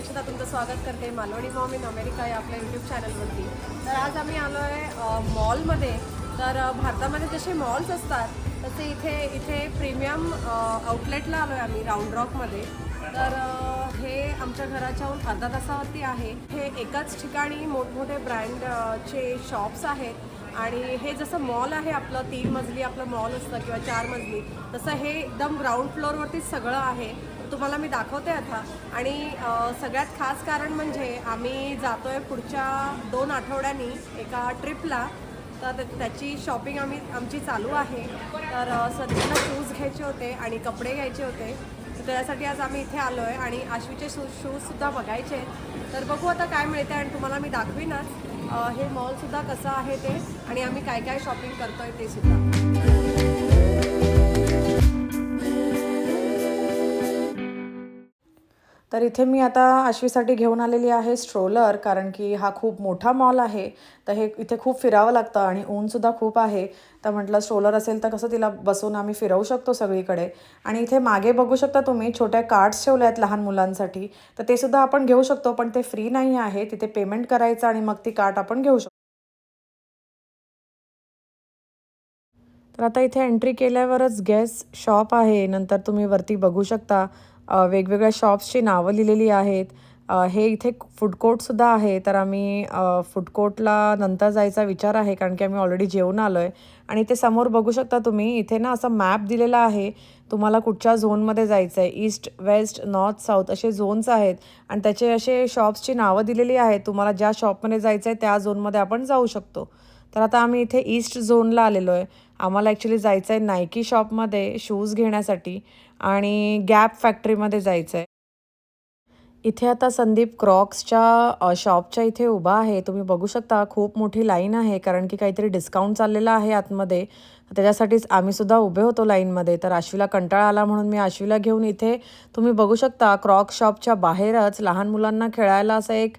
अक्षता तुमचं स्वागत करते. मालवणी मॉम इन अमेरिका या आपल्या यूट्यूब चॅनलवरती तर आज आम्ही आलो आहे मॉलमध्ये तर भारतामध्ये जसे मॉल्स असतात तसे इथे इथे प्रीमियम आउटलेटला आलो आहे आम्ही राऊंड रॉकमध्ये तर हे आमच्या घराच्याहून अर्धा तासावरती आहे. हे एकाच ठिकाणी मोठमोठे ब्रँडचे शॉप्स आहेत. आणि हे जसं मॉल आहे आपलं तीन मजली आपलं मॉल असतं किंवा चार मजली तसं हे एकदम ग्राउंड फ्लोअरवरतीच सगळं आहे. तुम्हाला मी दाखवते आता. आणि सगळ्यात खास कारण म्हणजे आम्ही जातोय पुढच्या दोन आठवड्यांनी एका ट्रिपला. तर त्या- त्याची शॉपिंग आम्ही आमची चालू आहे. तर सध्याला शूज घ्यायचे होते आणि कपडे घ्यायचे होते. तर त्यासाठी आज आम्ही इथे आलो आहे आणि आश्वीचे शूज शूजसुद्धा बघायचे तर बघू आता काय मिळते आणि तुम्हाला मी दाखवीनच. हे मॉलसुद्धा कसं आहे ते आणि आम्ही काय काय शॉपिंग करतो ते सुद्धा. तर इथे मी आता आश्वीसाठी घेऊन आलेली आहे स्ट्रोलर कारण की हा खूप मोठा मॉल आहे. तर हे इथे खूप फिरावं लागतं आणि ऊनसुद्धा खूप आहे. तर म्हटलं स्ट्रोलर असेल तर कसं तिला बसून आम्ही फिरवू शकतो सगळीकडे. आणि इथे मागे बघू शकता तुम्ही छोट्या कार्ड्स ठेवल्या आहेत लहान मुलांसाठी. तर ते सुद्धा आपण घेऊ शकतो पण ते फ्री नाही आहे. तिथे पेमेंट करायचं आणि मग ती कार्ड आपण घेऊ शकतो. तर आता इथे एंट्री केल्यावरच गॅस शॉप आहे. नंतर तुम्ही वरती बघू शकता. वेगवेगळ्या शॉप्सची नावं लिहिलेली आहेत. हे इथे फूड कोर्टसुद्धा आहे. तर आम्ही फूड कोर्टला नंतर जायचा विचार आहे कारण की आम्ही ऑलरेडी जेवून आलो आहे आणि ते समोर बघू शकता तुम्ही इथे ना असा मॅप दिलेला आहे. तुम्हाला कुठच्या झोनमध्ये जायचं आहे ईस्ट वेस्ट नॉर्थ साऊथ असे झोन्स आहेत. आणि त्याचे असे शॉप्सची नावं दिलेली आहेत. तुम्हाला ज्या शॉपमध्ये जायचं आहे त्या झोनमध्ये आपण जाऊ शकतो. तर आता आम्ही इथे ईस्ट झोनला आलेलो आहे. आम्हाला ॲक्च्युली जायचं आहे नायकी शॉपमध्ये शूज घेण्यासाठी आणि गॅप फॅक्टरीमध्ये जायचं आहे इथे आता संदीप क्रॉक्सच्या शॉपच्या इथे उभा आहे. तुम्ही बघू शकता खूप मोठी लाईन आहे कारण की काहीतरी डिस्काउंट चाललेला आहे आतमध्ये. त्याच्यासाठीच आम्हीसुद्धा उभे होतो लाईनमध्ये तर आश्वीला कंटाळा आला म्हणून मी आश्वीला घेऊन इथे. तुम्ही बघू शकता क्रॉक्स शॉपच्या बाहेरच लहान मुलांना खेळायला असं एक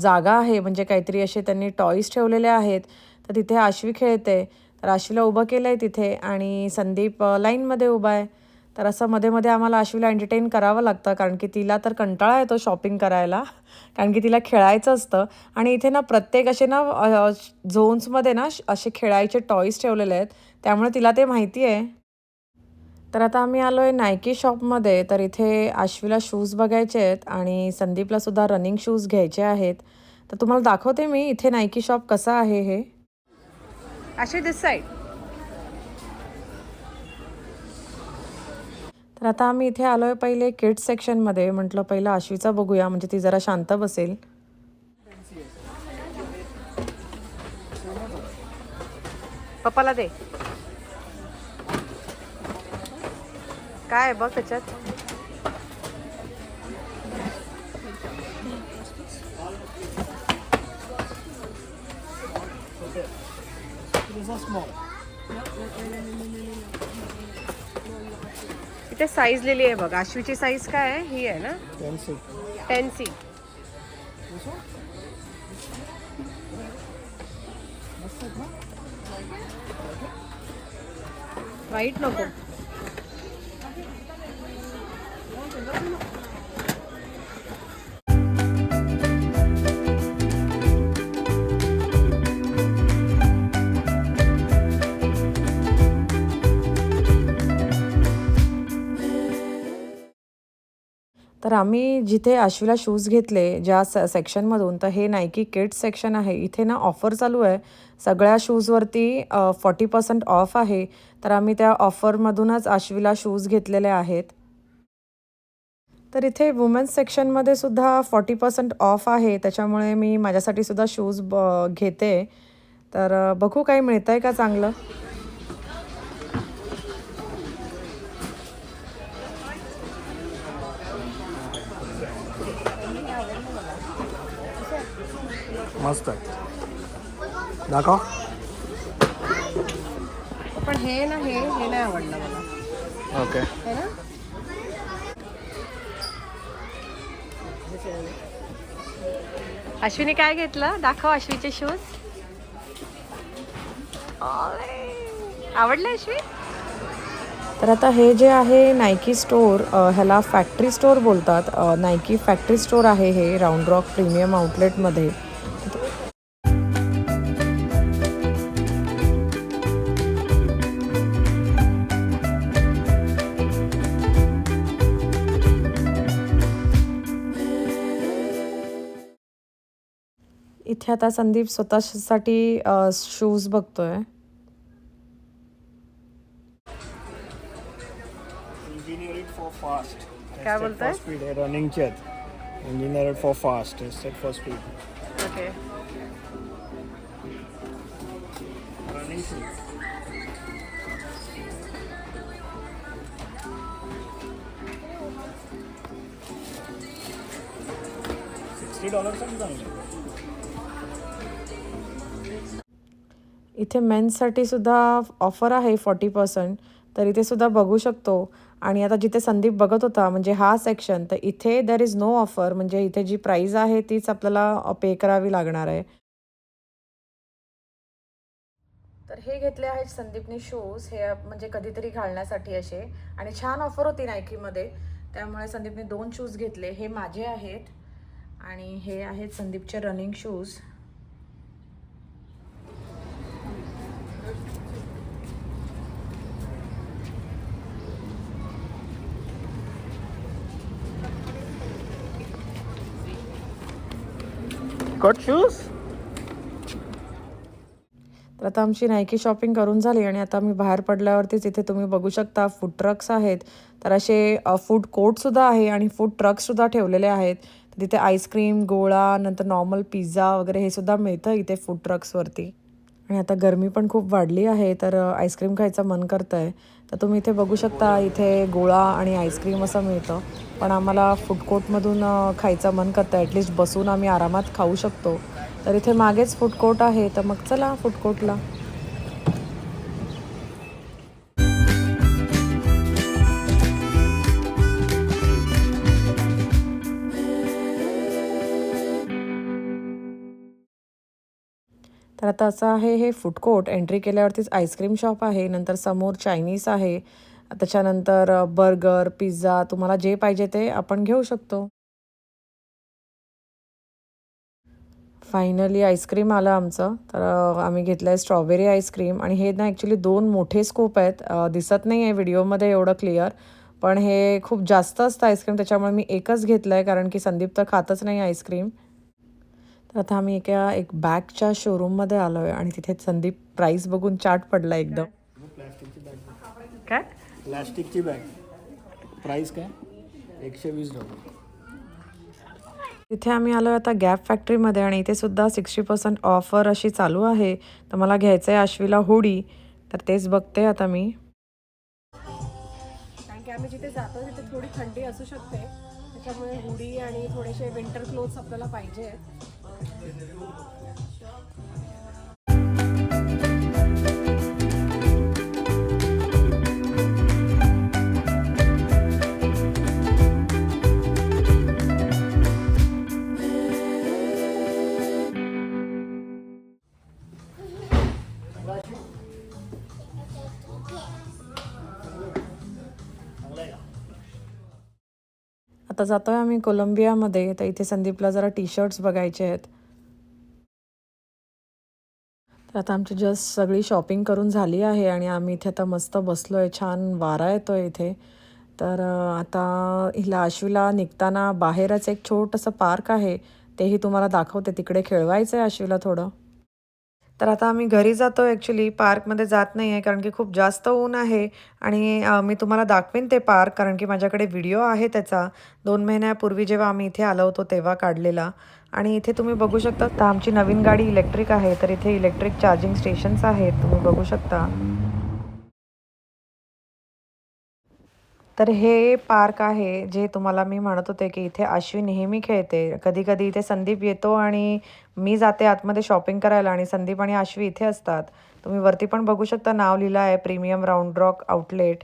जागा आहे म्हणजे काहीतरी असे त्यांनी टॉईज ठेवलेले आहेत. तर तिथे आश्वी खेळते तर आश्वीला उभं केलं आहे तिथे आणि संदीप लाईनमध्ये उभा आहे. तर असं मध्ये मध्ये आम्हाला आश्वीला एंटरटेन करावं लागतं कारण की तिला तर कंटाळा येतो शॉपिंग करायला कारण की तिला खेळायचं असतं. आणि इथे ना प्रत्येक असे ना झोन्समध्ये ना असे खेळायचे टॉईज ठेवलेले आहेत. त्यामुळे तिला ते माहिती आहे. तर आता आम्ही आलो आहे नायकी शॉपमध्ये तर इथे आश्वीला शूज बघायचे आहेत आणि संदीपला सुद्धा रनिंग शूज घ्यायचे आहेत. तर तुम्हाला दाखवते मी इथे नायकी शॉप कसं आहे हे. दिस साईड तर आता आम्ही इथे आलो आहे पहिले किड्स सेक्शनमध्ये म्हटलं पहिलं आश्वीचा बघूया म्हणजे ती जरा शांत बसेल. पप्पाला दे. काय बघ त्याच्यात. इथे साईज लिहिली आहे बघ. आश्वीची साईज काय आहे? ही आहे ना? टेन सी वाईट नको. तर आम्ही जिथे आश्वीला शूज घेतले ज्या स सेक्शनमधून तर हे नायकी किड्स सेक्शन आहे. इथे ना ऑफर चालू आहे. सगळ्या शूजवरती फॉर्टी पर्सेंट ऑफ आहे. तर आम्ही त्या ऑफरमधूनच आश्वीला शूज घेतलेले आहेत. तर इथे वुमेन्स सेक्शनमध्ये सुद्धा फॉर्टी पर्सेंट ऑफ आहे. त्याच्यामुळे मी माझ्यासाठी सुद्धा शूज ब घेते. तर बघू काही मिळतं आहे का चांगलं? मस्त आहे. दाखव. पण हे ना हे हे नाही आवडलं मला. ओके. है ना? अश्विनी काय घेतलं? दाखव अश्वीचे शूज आवडले अश्वी तर आता हे जे आहे नायकी स्टोअर अ, ह्याला फॅक्टरी स्टोअर बोलतात. नायकी फॅक्टरी स्टोअर आहे हे राऊंड रॉक प्रीमियम आउटलेटमध्ये इथे आता संदीप स्वतःसाठी शूज़ बघतोय. काय बोलताय? स्पीड आहे रनिंगचे आहेत engineer for fast tested for speed okay running shoes sixty dollar चांगले इथे मेन्ससाठी सुद्धा ऑफर आहे फॉर्टी पर्सेंट तर इथे सुद्धा बघू शकतो. आणि आता जिथे संदीप बघत होता म्हणजे हा सेक्शन तर इथे देर इज नो ऑफर म्हणजे इथे जी प्राईज आहे तीच आपल्याला पे करावी लागणार आहे. तर हे घेतले आहेत संदीपने शूज हे म्हणजे कधीतरी घालण्यासाठी असे. आणि छान ऑफर होती नायकीमध्ये त्यामुळे संदीपने दोन शूज घेतले. हे माझे आहेत. आणि हे आहेत संदीपचे रनिंग शूज कट शूज तर आता आमची नायकी शॉपिंग करून झाली आणि आता मी बाहेर पडल्यावरतीच इथे तुम्ही बघू शकता फूड ट्रक्स आहेत. तर असे फूड कोर्टसुद्धा आहे आणि फूड ट्रक्ससुद्धा ठेवलेले आहेत. तिथे आईस्क्रीम गोळा नंतर नॉर्मल पिझ्झा वगैरे हे सुद्धा मिळतं इथे फूड ट्रक्सवरती आणि आता गरमी पण खूप वाढली आहे तर आईस्क्रीम खायचं मन करतं आहे तर तुम्ही इथे बघू शकता इथे गोळा आणि आईस्क्रीम असं मिळतं. पण आम्हाला फूड कोर्टमधून खायचं मन करतं आहे ॲटलिस्ट बसून आम्ही आरामात खाऊ शकतो. तर इथे मागेच फूड कोर्ट आहे तर मग चला फूड कोर्टला तर आता असं आहे हे फूड कोर्ट एंट्री केल्यावरतीच आईस्क्रीम शॉप आहे नंतर समोर चायनीज आहे. त्याच्यानंतर बर्गर पिझ्झा तुम्हाला जे पाहिजे ते आपण घेऊ शकतो. फायनली आईस्क्रीम आलं आमचं. तर आम्ही घेतलं आहे स्ट्रॉबेरी आईस्क्रीम आणि हे ना ॲक्च्युली दोन मोठे स्कोप आहेत. दिसत नाही आहे व्हिडिओमध्ये एवढं क्लिअर पण हे खूप जास्त असतं आईस्क्रीम त्याच्यामुळे मी एकच घेतलं आहे कारण की संदीप तर खातच नाही आईस्क्रीम तर आता आम्ही एका एक बॅगच्या शोरूममध्ये आलो आहे आणि तिथे संदीप प्राईस बघून चाट पडला एकदम. प्लॅस्टिकची बॅग काय? प्लॅस्टिकची बॅग. प्राईस काय? एकशे वीस डॉलर. तिथे आम्ही आलो आता गॅप फॅक्टरीमध्ये आणि इथे सुद्धा सिक्स्टी पर्सेंट ऑफर अशी चालू आहे. तर मला घ्यायचं आहे आश्वीला हुडी तर तेच बघते आता मी. कारण की आम्ही जिथे जातो तिथे थोडी थंडी असू शकते. त्याच्यामुळे हुडी आणि थोडेसे विंटर क्लोथ्स आपल्याला पाहिजे Thank you. आता जातो आहे आम्ही कोलंबियामध्ये. तर इथे संदीपला जरा टी शर्ट्स बघायचे आहेत. तर आता आमची जस्ट सगळी शॉपिंग करून झाली आहे आणि आम्ही इथे आता मस्त बसलो आहे छान वारा येतो आहे इथे. तर आता हिला आश्वीला निघताना बाहेरच एक छोटंसं पार्क आहे. तेही तुम्हाला दाखवते. तिकडे खेळवायचं आहे आश्वीला थोडं. तर आता आम्ही घरी जातो ॲक्च्युली पार्कमध्ये जात नाही आहे कारण की खूप जास्त ऊन आहे. आणि मी तुम्हाला दाखवेन ते पार्क कारण की माझ्याकडे व्हिडिओ आहे त्याचा. दोन महिन्यापूर्वी जेव्हा आम्ही इथे आलो होतो तेव्हा काढलेला. आणि इथे तुम्ही बघू शकता तर आमची नवीन गाडी इलेक्ट्रिक आहे तर इथे इलेक्ट्रिक चार्जिंग स्टेशन्स आहेत तुम्ही बघू शकता. तर हे पार्क आहे जे तुम्हाला मी म्हणत होते की इथे आश्वी नेहमी खेळते. कधी कधी इथे संदीप येतो आणि मी जाते आतमध्ये शॉपिंग करायला आणि संदीप आणि आश्वी इथे असतात. तुम्ही वरती पण बघू शकता नाव लिहिलं आहे प्रीमियम राऊंड रॉक आउटलेट.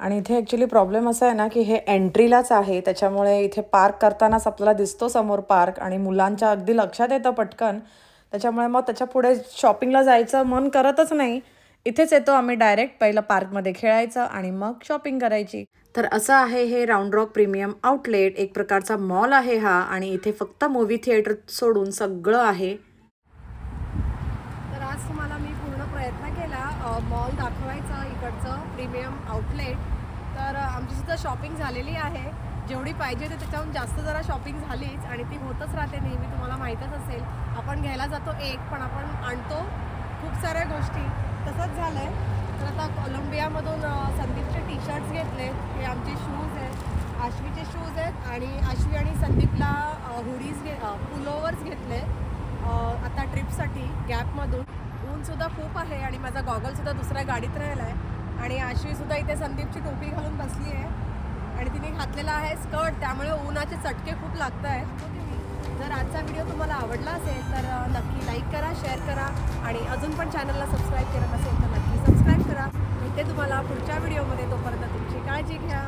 आणि इथे ॲक्च्युली प्रॉब्लेम असा आहे ना की हे एंट्रीलाच आहे त्याच्यामुळे इथे पार्क करतानाच आपल्याला दिसतो समोर पार्क आणि मुलांच्या अगदी लक्षात येतं पटकन. त्याच्यामुळे मग त्याच्या पुढे शॉपिंगला जायचं मन करतच नाही. इथेच येतो आम्ही डायरेक्ट पहिलं पार्कमध्ये खेळायचं आणि मग शॉपिंग करायची. तर असं आहे हे राऊंड रॉक प्रीमियम आउटलेट एक प्रकारचा मॉल आहे हा आणि इथे फक्त मूवी थिएटर सोडून सगळं आहे. तर आज तुम्हाला मी पूर्ण प्रयत्न केला मॉल दाखवायचा इकडचं प्रीमियम आउटलेट. तर आमची सुद्धा शॉपिंग झालेली आहे. जेवढी पाहिजे ते त्याच्याहून जास्त जरा शॉपिंग झालीच आणि ती होतच राहते नेहमी तुम्हाला माहीतच असेल. आपण घ्यायला जातो एक पण आपण आणतो खूप साऱ्या गोष्टी तसंच झालं आहे तर आता कोलंबियामधून संदीपचे टी शर्ट्स घेतले. हे आमचे शूज आहेत. आश्वीचे शूज आहेत. आणि आश्वी आणि संदीपला हुडीज घे पुलोवर्स घेतले आता ट्रिपसाठी गॅपमधून ऊनसुद्धा खूप आहे आणि माझा गॉगलसुद्धा दुसऱ्या गाडीत राहिला आहे आणि आश्वीसुद्धा इथे संदीपची टोपी घालून बसली आहे आणि तिने घातलेला आहे स्कर्ट. त्यामुळे उन्हाचे चटके खूप लागत आहेत जर आजचा व्हिडिओ तुम्हाला आवडला असेल तर नक्की लाईक करा शेअर करा आणि अजून पण चॅनलला सबस्क्राईब करत असेल तर नक्की सबस्क्राईब करा. ते तुम्हाला पुढच्या व्हिडिओमध्ये तोपर्यंत तुमची काळजी घ्या.